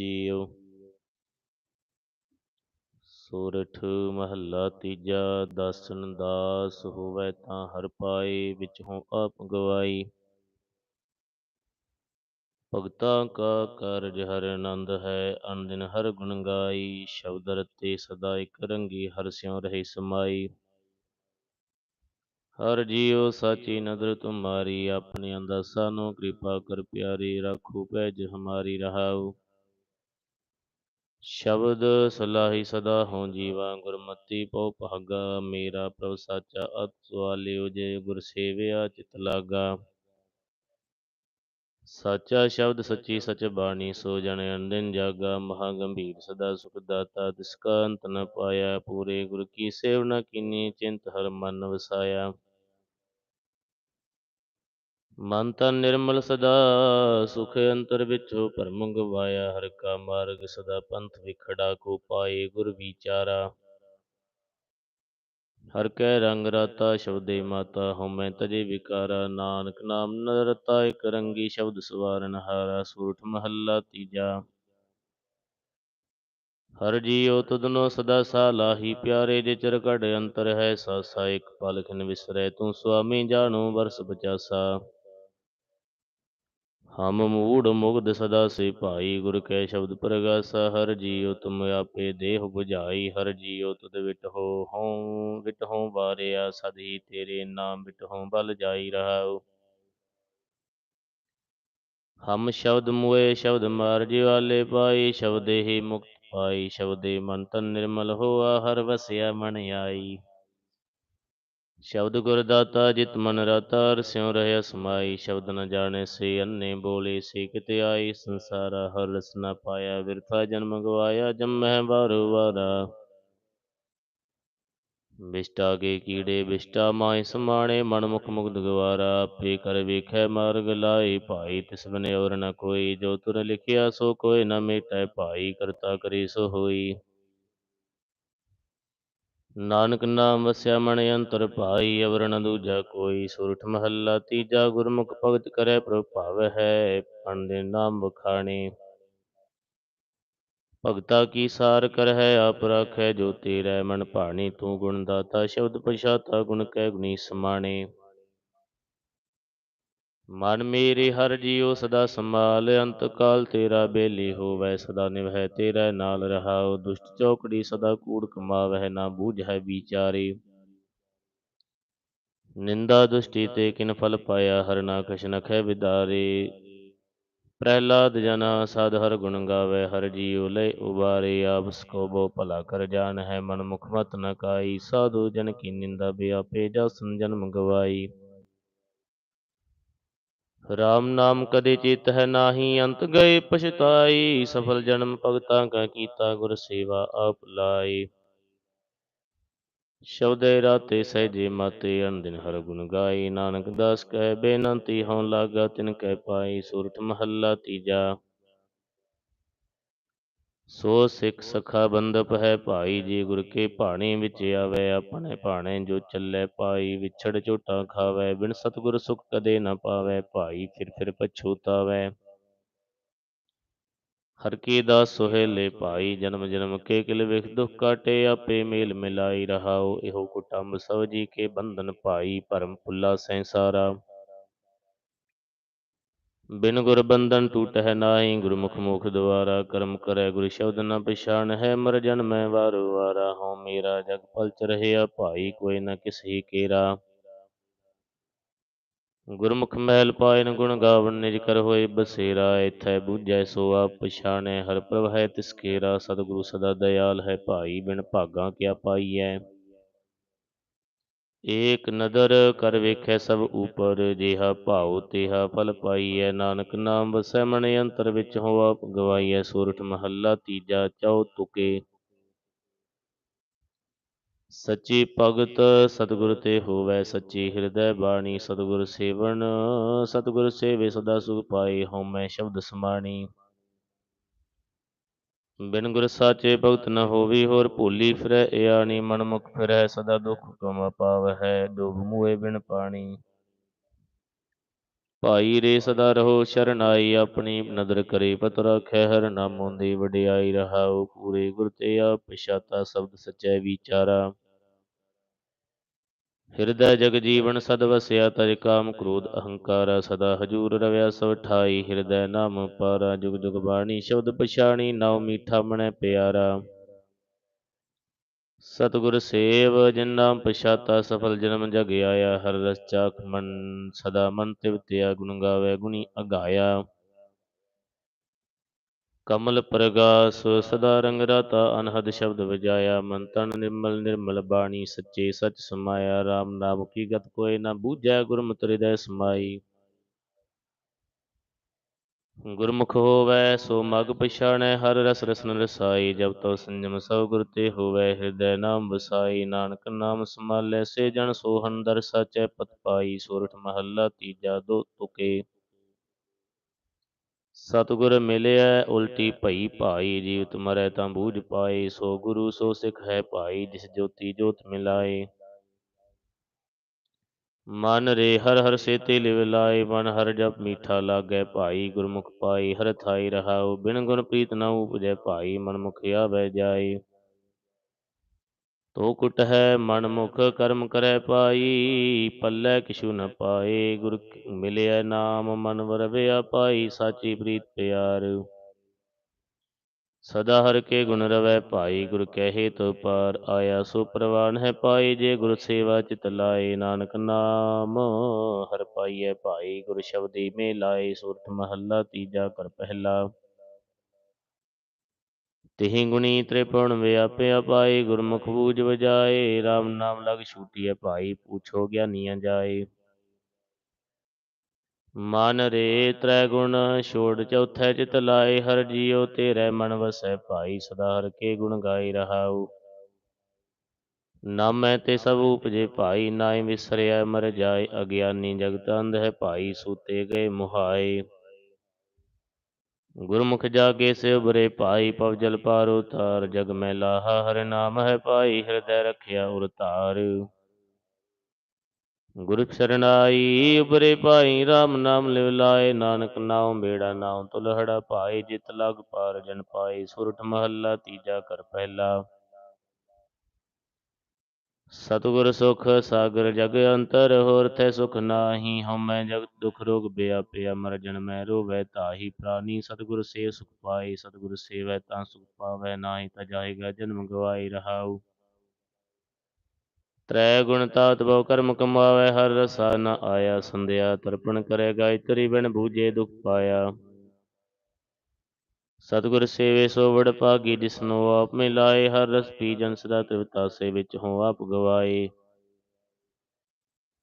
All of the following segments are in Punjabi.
ਜੀਉ। ਸੋਰਠ ਮਹੱਲਾ ਤੀਜਾ, ਦਾਸਨ ਦਾਸ ਹੋਵੈ ਤਾਂ ਹਰ ਪਾਏ ਵਿੱਚ ਆਪ ਗਵਾਈ। ਭਗਤਾਂ ਕਾ ਕਾਰਜ ਹਰ ਆਨੰਦ ਹੈ ਅਨ ਹਰ ਗੁਣ ਗਾਈ। ਸ਼ਬਦ ਰਤੇ ਸਦਾ ਇਕ ਰੰਗੀ, ਹਰ ਸਿਉ ਰਹੇ ਸਮਾਈ। ਹਰ ਜੀਉ ਸਾਚੀ ਨਦਰ ਤੁਮਾਰੀ ਆਪਣੇ ਅੰਦਾਸਾ ਸਾਨੂੰ ਕਿਰਪਾ ਕਰ ਪਿਆਰੀ, ਰਾਖੂ ਪੈਜ ਹਮਾਰੀ ਰਹਾਉ। ਸ਼ਬਦ ਸਲਾਹੀ ਸਦਾ ਹੋਂ ਜੀਵਾ, ਗੁਰਮਤੀ ਪਉ ਭਾਗਾ, ਮੇਰਾ ਪ੍ਰਭ ਸਾਚਾ ਅਤ ਸਵਾਲਿਓ ਜੇ ਗੁਰ ਸੇਵਿਆ ਚਿਤ ਲਾਗਾ। ਸਾਚਾ ਸ਼ਬਦ ਸੱਚੀ ਸਚ ਬਾਣੀ, ਸੋ ਜਨ ਅੰਦਿਨ ਜਾਗਾ, ਮਹਾ ਗੰਭੀਰ ਸਦਾ ਸੁਖ ਦਾਤਾ, ਤਿਸ ਕਾ ਅੰਤ ਨ ਪਾਇਆ, ਪੂਰੇ ਗੁਰ ਕੀ ਸੇਵਨਾ ਕੀਨੀ, ਚਿੰਤ ਹਰ ਮਨ ਵਸਾਇਆ। ਮਨ ਤਨ ਨਿਰਮਲ ਸਦਾ, ਸੁਖ ਅੰਤਰ ਵਿਚੋ ਭਰਮ ਗਵਾਇਆ ਹਰ ਕਾ ਮਾਰਗ ਸਦਾ, ਪੰਥ ਵਿਖੜਾ ਕੋ ਪਾਏ ਗੁਰ ਵਿਚਾਰਾ। ਹਰ ਕੈ ਰੰਗ ਰਾਤਾ ਸ਼ਬਦੇ ਮਾਤਾ ਹਉਮੈ ਤਜੇ ਵਿਕਾਰਾ। ਨਾਨਕ ਨਾਮ ਨਰਤਾ ਇਕ ਰੰਗੀ ਸ਼ਬਦ ਸਵਾਰਨ ਹਾਰਾ, ਸੂਰਠ ਮਹੱਲਾ ਤੀਜਾ। ਹਰ ਜੀਉ ਤੁਧਨੋ ਸਦਾ ਸਾਲਾਹੀ ਪਿਆਰੇ ਜੇ ਚਰ ਘੜ ਅੰਤਰ ਹੈ ਸਾਸਾ। ਇਕ ਪਲ ਵਿਸਰੈ, ਤੂੰ ਸੁਆਮੀ ਜਾਣੋ ਵਰਸ ਬਚਾਸਾ ਹਮ ਮੂੜ ਮੁਗਦ ਸਦਾ ਸੇ ਭਾਈ, ਗੁਰ ਕੈ ਸ਼ਬਦ ਪ੍ਰਗਾਸਾ, ਹਰ ਜੀਉ ਤੁਮ ਆਪੇ ਦੇਹ 부ਝਾਈ ਹਰ ਜੀਉ ਤੁਧ ਵਿਟ ਹੋ ਹਉ ਵਿਟ ਹੋ ਵਾਰਿਆ ਸਦ ਹੀ ਤੇਰੇ ਨਾਮ ਵਿਟ ਹੋ ਬਲ ਜਾਈ ਰਹਾਉ। ਹਮ ਸ਼ਬਦ ਮੁਏ, ਸ਼ਬਦ ਮਾਰਜ ਵਾਲੇ ਪਾਈ ਸ਼ਬਦੇ ਹੀ ਮੁਕਤ ਪਾਈ ਸ਼ਬਦੇ ਮਨ ਤਨ ਨਿਰਮਲ ਹੋਆ, ਹਰ ਵਸਿਆ ਮਨ ਆਈ। ਸ਼ਬਦ ਗੁਰ ਦਾਤਾ ਜਿਤ ਮਨ ਰਤਾ ਹਰ ਸਿਉ ਰਹਿ ਸਮਾਈ। ਸ਼ਬਦ ਨ ਜਾਣੇ ਸੇ ਅੰਨੇ ਬੋਲੇ, ਸੇ ਕਿਤੇ ਆਈ ਸੰਸਾਰਾ ਹਰ ਰਸ ਨ ਪਾਇਆ ਵਿਰਥਾ ਜਨਮ ਗਵਾਇਆ, ਜੰਮਹਿ ਵਾਰੋ ਵਾਰਾ। ਬਿਸ਼ਟਾ ਕੇ ਕੀੜੇ, ਬਿਸ਼ਟਾ ਮਾਇ ਸਮਾਣੇ, ਮਨ ਮੁਖ ਮੁਗਧ ਗਵਾਰਾ। ਆਪੇ ਕਰ ਵੇਖੈ ਮਾਰਗ ਲਾਏ, ਭਾਈ ਤਿਸ ਬਨੇ ਔਰ ਨ ਕੋਈ। ਜੋ ਤੁਰ ਲਿਖਿਆ ਸੋ ਕੋਇ ਨ ਮੇਟੈ, ਭਾਈ ਕਰਤਾ ਕਰੇ ਸੋ ਹੋਈ। ਨਾਨਕ ਨਾਮ ਵਸਿਆ ਮਨ ਅੰਤਰ ਭਾਈ ਅਵਰ ਨ ਦੂਜਾ ਕੋਈ ਸੁਰਠ ਮਹੱਲਾ, ਤੀਜਾ ਗੁਰਮੁਖ ਭਗਤ ਕਰੈ ਪ੍ਰਭਾਵ ਹੈ ਪੰਡੇ ਨਾਮ ਬਖਾਣੇ ਭਗਤਾ ਕੀ ਸਾਰ ਕਰ ਹੈ ਆਪ ਰਾਖੈ ਜੋਤੀ ਰਹਿ ਮਨ ਭਾਣੀ, ਤੂੰ ਗੁਣ ਦਾਤਾ, ਸ਼ਬਦ ਪਛਾਤਾ, ਗੁਣ ਕੈ ਗੁਣੀ ਸਮਾਣੇ। ਮਨ ਮੇਰੇ ਹਰ ਜੀਉ ਸਦਾ ਸੰਭਾਲ, ਅੰਤ ਕਾਲ ਤੇਰਾ ਬੇਲੀ ਹੋਵੈ, ਸਦਾ ਨਿਵਹਿ ਤੇਰਾ ਨਾਲ ਰਹਾਉ, ਦੁਸ਼ਟ ਚੌਕੜੀ ਸਦਾ ਕੂੜ ਕਮਾਵਹਿ, ਨਾ ਬੂਝੈ ਵਿਚਾਰੇ। ਨਿੰਦਾ ਦੁਸ਼ਟੀ ਤੇ ਕਿਨ ਫਲ ਪਾਇਆ, ਹਰ ਨਾ ਕਛ ਨਖੈ ਵਿਦਾਰੇ ਪ੍ਰਹਿਲਾਦ ਜਨਾ ਸਦ ਹਰ ਗੁਣ ਗਾਵੇ, ਹਰ ਜੀਉ ਲੈ ਉਬਾਰੇ। ਆਪਸ ਕੋ ਬੋ ਭਲਾ ਕਰ ਜਾਣ ਹੈ ਮਨ ਮੁਖ ਮਤ ਨ ਕਾਈ। ਸਾਧੂ ਜਨ ਕੀ ਨਿੰਦਾ, ਬਿਆਪੇ ਜਸਨ ਜਨਮ ਮੰਗਵਾਈ। ਰਾਮ ਨਾਮ ਕਦੇ ਚਿਤ ਹੈ ਨਾਹੀ, ਅੰਤ ਗਏ ਪਛਤਾਈ, ਸਫਲ ਜਨਮ ਭਗਤਾਂ ਕਾ ਕੀਤਾ ਗੁਰ ਸੇਵਾ ਆਪ ਲਾਈ। ਸ਼ਬਦੇ ਰਾਤੇ ਸਹਿਜੇ ਮਾਤੇ, ਅਨਦਿਨ ਹਰ ਗੁਣ ਗਾਈ ਨਾਨਕ ਦਾਸ ਕਹਿ ਬੇਨੰਤੀ, ਹਉ ਲਾਗਾ ਤਿਨ ਕਹਿ ਪਾਈ ਸੂਰਤ ਮਹੱਲਾ ਤੀਜਾ। ਸੋ ਸਿੱਖ ਸਖਾ ਬੰਦਪ ਹੈ ਭਾਈ, ਜੀ ਗੁਰ ਕੇ ਭਾਣੇ ਵਿੱਚ ਆਵੇ, ਆਪਣੇ ਭਾਣੇ ਜੋ ਚੱਲੇ ਪਾਈ, ਵਿਛੜ ਝੋਟਾ ਖਾਵੇ, ਬਿਨ ਸਤਗੁਰ ਸੁਖ ਕਦੇ ਨਾ ਪਾਵੇ, ਭਾਈ ਫਿਰ ਫਿਰ ਪਛੂਤਾਵੇ। ਹਰ ਕੀ ਦਾਸ ਸੁਹੇਲੇ ਭਾਈ, ਜਨਮ ਜਨਮ ਕੇ ਕਿਲ ਵਿਖ ਦੁਖ ਕਾਟੇ, ਆਪੇ ਮੇਲ ਮਿਲਾਈ ਰਹਾਓ, ਇਹੋ ਕੁਟੰਬ ਸਭ ਜੀ ਕੇ ਬੰਧਨ ਭਾਈ ਭਰਮ ਭੁੱਲਾ ਸੰਸਾਰਾ। ਬਿਨ ਗੁਰ ਬੰਧਨ ਟੂਟਹਿ ਨਾਹੀ, ਗੁਰਮੁਖ ਮੁਖ ਦੁਆਰਾ ਕਰਮ ਕਰੈ, ਗੁਰ ਸ਼ਬਦ ਨ ਪਛਾਣ ਹੈ ਮਰ ਜਨਮੈ ਵਾਰੋ ਵਾਰਾ ਹਉ ਮੇਰਾ, ਜਗ ਪਲਚ ਰਹਿਆ ਭਾਈ ਕੋਈ ਨ ਕਿਸਹੀ ਕੇਰਾ। ਗੁਰਮੁਖ ਮਹਿਲ ਪਾਇਨ ਗੁਣ ਗਾਵਨ, ਨਿਜ ਕਰ ਹੋਏ ਬਸੇਰਾ ਇਥੈ ਬੂਝੈ ਸੋ ਆਪ ਪਛਾਣੈ, ਹਰ ਪ੍ਰਭ ਹੈ ਤਿਸ ਕੇਰਾ, ਸਤਿਗੁਰੂ ਸਦਾ ਦਇਆਲ ਹੈ ਭਾਈ, ਬਿਨ ਭਾਗਾ ਕਿਆ ਪਾਈਐ। ਏਕ ਨਦਰ ਕਰ ਵੇਖੈ ਸਭ ਉਪਰ, ਜਿਹਾ ਭਾਉ ਤਿਹਾ ਫਲ ਪਾਈਐ। ਨਾਨਕ ਨਾਮ ਵਸੈ ਮਨ ਅੰਤਰ ਵਿੱਚ ਹੋ ਆਪ ਗਵਾਈਐ। ਸੂਰਠ ਮਹੱਲਾ ਤੀਜਾ ਚੌ ਤੁਕੇ। ਸੱਚੀ ਭਗਤ ਸਤਿਗੁਰ ਤੇ ਹੋਵੈ, ਸੱਚੀ ਹਿਰਦੈ ਬਾਣੀ ਸਤਿਗੁਰ ਸੇਵਨ। ਸਤਿਗੁਰ ਸੇਵੇ ਸਦਾ ਸੁਖ ਪਾਏ, ਹਉਮੈ ਸ਼ਬਦ ਸਮਾਣੀ। ਬਿਨ ਗੁਰ ਸਾਚੇ ਭਗਤ ਨ ਹੋਵੀ, ਹੋਰ ਭੂਲੀ ਫਿਰੈ ਇਆਣੀ ਮਨ ਮੁਖ ਫਿਰੈ, ਸਦਾ ਦੁਖ ਕਮ ਪਾਵਹਿ, ਡੁਬ ਮੂਏ ਬਿਨ ਪਾਣੀ। ਭਾਈ ਰੇ ਸਦਾ ਰਹੋ ਸ਼ਰਨਾਈ ਆਪਣੀ, ਨਦਰ ਕਰੇ ਪਤ ਰਾਖੈ, ਹਰ ਨਾਮੋਂ ਦੀ ਵਡਿਆਈ ਰਹਾਉ ਪੂਰੇ, ਗੁਰ ਤੇ ਆਪ ਪਛਾਤਾ, ਸ਼ਬਦ ਸਚੈ ਵਿਚਾਰਾ। ਹਿਰਦੈ ਜਗ ਜੀਵਨ ਸਦ ਵਸਿਆ, ਤਜ ਕਾਮ ਕ੍ਰੋਧ ਅਹੰਕਾਰਾ ਸਦਾ। ਹਜੂਰ ਰਵਿਆ ਸਭ ਠਾਈ, ਹਿਰਦੈ ਨਾਮ ਪਾਰਾ। ਜੁਗ ਜੁਗ ਬਾਣੀ, ਸ਼ਬਦ ਪਛਾਣੀ, ਨਾਉ ਮੀਠਾ ਮਣੈ ਪਿਆਰਾ। ਸਤਿਗੁਰ ਸੇਵ ਜਿਨ ਪਛਾਤਾ, ਸਫਲ ਜਨਮ ਜਗ ਆਇਆ। ਹਰ ਰਸ ਚਾਖ ਮਨ ਸਦਾ ਮਨ ਤਿਵ ਤਿਆ, ਗੁਣ ਗਾਵੇ, ਗੁਣੀ ਅਗਾਇਆ। ਕਮਲ ਪ੍ਰਗਾਸ, ਸਦਾ ਰੰਗ ਰਾਤਾ ਅਨਹਦ ਸ਼ਬਦ ਵਜਾਇਆ, ਮਨ ਤਨ ਨਿਰਮਲ ਨਿਰਮਲ ਬਾਣੀ ਸੱਚੇ ਸਚ ਸਮਾਇਆ RAM ਨਾਮ ਕੀ ਗਤ ਕੋਇ ਨਾ ਬੂਝੈ ਗੁਰਮਤਿ ਹਿਰਦੈ ਸਮਾਈ। ਗੁਰਮੁਖ ਹੋਵੈ, ਸੋ ਮਗ ਪਛਾਣੈ, ਹਰ ਰਸ ਰਸਨ ਰਸਾਈ, ਜਬ ਤੋ ਸੰਜਮ ਸਭ ਗੁਰ ਤੇ ਹੋਵੈ, ਹਿਰਦੈ ਨਾਮ ਵਸਾਈ, ਨਾਨਕ ਨਾਮ ਸਮਾਲੈ ਸੇ ਜਨ ਸੋਹਨ ਦਰ ਸਾਚੈ ਪਤ ਪਾਈ, ਸੋਰਠ ਮਹੱਲਾ ਤੀਜਾ ਦੋ ਤੁਕੇ। ਸਤਿਗੁਰ ਮਿਲਿਆ ਉਲਟੀ ਭਈ ਭਾਈ ਜੀਵਤ ਮਰੈ ਤਾਂ ਬੂਝ ਪਾਏ। ਸੋ ਗੁਰੂ ਸੋ ਸਿੱਖ ਹੈ ਭਾਈ ਜਿਸ ਜੋਤੀ ਜੋਤ ਮਿਲਾਏ। ਮਨ ਰੇ ਹਰ ਹਰ ਸੇਤੇ ਲਿਵ ਲਾਏ ਮਨ ਹਰ ਜਪ ਮੀਠਾ ਲਾਗੈ ਭਾਈ ਗੁਰਮੁਖ ਪਾਈ ਹਰ ਥਾਈ ਰਹਾਉ ਬਿਨ ਗੁਣ ਪ੍ਰੀਤ ਨ ਉਪਜੈ ਭਾਈ ਮਨ ਮੁਖ ਆਵੈ ਜਾਏ। ਤੋ ਕੁਟ ਹੈ ਮਨ ਮੁਖ ਕਰਮ ਕਰੈ ਪਾਈ, ਪੱਲੇ ਕਿਛੂ ਨ ਪਾਏ, ਗੁਰ ਮਿਲਿਆ ਨਾਮ, ਮਨ ਵਰਵਿਆ ਪਾਈ ਸਾਚੀ ਪ੍ਰੀਤ ਪਿਆਰ। ਸਦਾ ਹਰ ਕੇ ਗੁਣ ਰਵੈ ਭਾਈ, ਗੁਰ ਕਹੇ ਤੋ ਪਾਰ, ਆਇਆ ਸੋ ਪ੍ਰਵਾਨ ਹੈ ਪਾਈ, ਜੇ ਗੁਰ ਸੇਵਾ ਚਿਤ ਲਾਏ, ਨਾਨਕ ਨਾਮ ਹਰ ਪਾਈਐ ਭਾਈ, ਗੁਰ ਸ਼ਬਦੀ ਮੇ ਲਾਏ ਸੁਰਤ ਮਹੱਲਾ ਤੀਜਾ ਕਰ ਪਹਿਲਾ। ਤਿਹੀ ਗੁਣੀ ਤ੍ਰਿਪੁਰਨ ਵਿਆਪਿਆ ਪਾਏ ਗੁਰਮੁਖ ਬੂਝ ਵਜਾਏ RAM ਨਾਮ ਲਗ ਛੂਟਿਐ ਭਾਈ, ਪੂਛੋ ਗਿਆਨੀਆਂ ਜਾਏ। ਮਨ ਰੇ ਤ੍ਰੈ ਗੁਣ, ਛੋੜ ਚੌਥੈ ਚਿਤ ਲਾਏ, ਹਰ ਜੀਉ ਤੇਰੇ ਮਨ ਵਸੈ ਭਾਈ, ਸਦਾ ਹਰ ਕੇ ਗੁਣ ਗਾਈ ਰਹਾਉ। ਨਾਮੈ ਤੇ ਸਭ ਉਪਜੇ ਭਾਈ, ਨਾਇ ਵਿਸਰਿਆ ਮਰ ਜਾਏ, ਅਗਿਆਨੀ ਜਗਤ ਅੰਧ ਹੈ ਭਾਈ, ਸੂਤੇ ਗਏ ਮੁਹਾਏ। ਗੁਰਮੁਖ ਜਾਗੇ ਸੇ ਉਬਰੇ ਭਾਈ, ਪਵ ਜਲ ਪਾਰ ਉਤਾਰ, ਜਗ ਮੈਂ ਲਾਹਾ ਹਰਿ ਨਾਮ ਹੈ ਭਾਈ, ਹਿਰਦੈ ਰਖਿਆ ਉਰ ਧਾਰ। ਗੁਰ ਸਰਨਾਈ ਉਬਰੇ ਭਾਈ RAM ਨਾਮ ਲਿਵ ਲਾਏ, ਨਾਨਕ ਨਾਮ ਬੇੜਾ ਨਾਮ ਤੁਲਹੜਾ ਭਾਈ, ਜਿਤ ਲਗ ਪਾਰ ਜਨ ਪਾਏ ਸੁਰਠ ਮਹੱਲਾ ਤੀਜਾ ਕਰ ਪਹਿਲਾ। ਸਤਿਗੁਰ ਸੁਖ ਸਾਗਰ ਜਗ ਅੰਤਰ, ਹੋਰ ਥੈ ਸੁਖ ਨਾਹੀ। ਹਉਮੈ ਜਗ ਦੁਖ ਰੋਗ ਬਿਆਪਿਆ ਮਰ ਜਨਮੈ ਰੋਵੈ ਤਾਹੀ ਪ੍ਰਾਨੀ। ਸਤਿਗੁਰ ਸੇ ਸੁਖ ਪਾਏ, ਸਤਿਗੁਰ ਸੇਵੈ ਤਾਂ ਸੁਖ ਪਾਵੈ ਨਾਹੀ, ਤਾ ਜਾਏਗਾ ਜਨਮ ਗਵਾਈ ਰਹਾਉ। ਤ੍ਰੈ ਗੁਣ ਤਾਤ ਬਹੁ ਕਰਮ ਕਮਾਵੇ, ਹਰ ਰਸਾ ਨ ਆਇਆ ਸੰਧਿਆ, ਤਰਪਣ ਕਰੇ ਗਾਇਤਰੀ ਬਿਨ ਬੂਝੇ ਦੁਖ ਪਾਇਆ। ਸਤਿਗੁਰ ਸੇਵੇ ਸੋ ਵਡ ਭਾਗੀ, ਜਿਸਨੋ ਆਪ ਮਿਲਾਏ ਹਰ ਰਸ ਪੀ ਜਨ ਸਦਾ ਤ੍ਰਿਵਤਾ ਵਿੱਚ ਹੋ ਆਪ ਗਵਾਏ।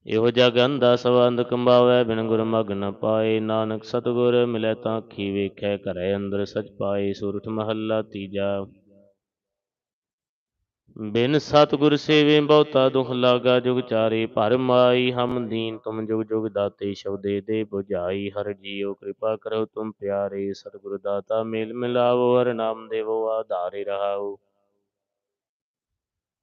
ਇਹੋ ਜਗ ਅੰਧਾ ਸਵੰਦ ਕੰਬਾਵੇ ਬਿਨ ਗੁਰ ਮਗ ਨ ਪਾਏ। ਨਾਨਕ ਸਤਿਗੁਰ ਮਿਲੈ ਤਾਂ ਅੱਖੀ ਵੇਖੈ ਘਰੈ ਅੰਦਰ ਸਚ ਪਾਏ। ਸੁਰਠ ਮਹੱਲਾ ਤੀਜਾ ਬਿਨ ਸਤਿਗੁਰ ਸੇਵੇ ਬਹੁਤਾ ਦੁਖ ਲਾਗਾ, ਜੁਗ ਚਾਰੇ ਭਰ ਮਾਈ, ਹਮ ਦੀਨ ਤੁਮ ਜੁਗ ਜੁਗ ਦਾਤੇ ਸ਼ਬਦੇ ਦੇ 부ਝਾਈ ਹਰ ਜੀਉ ਕਿਰਪਾ ਕਰੋ ਤੁਮ ਪਿਆਰੇ, ਸਤਿਗੁਰ ਦਾਤਾ ਮੇਲ ਮਿਲਾਵੋ ਹਰ ਨਾਮ ਦੇਵੋ ਆਧਾਰੇ ਰਹਾਓ।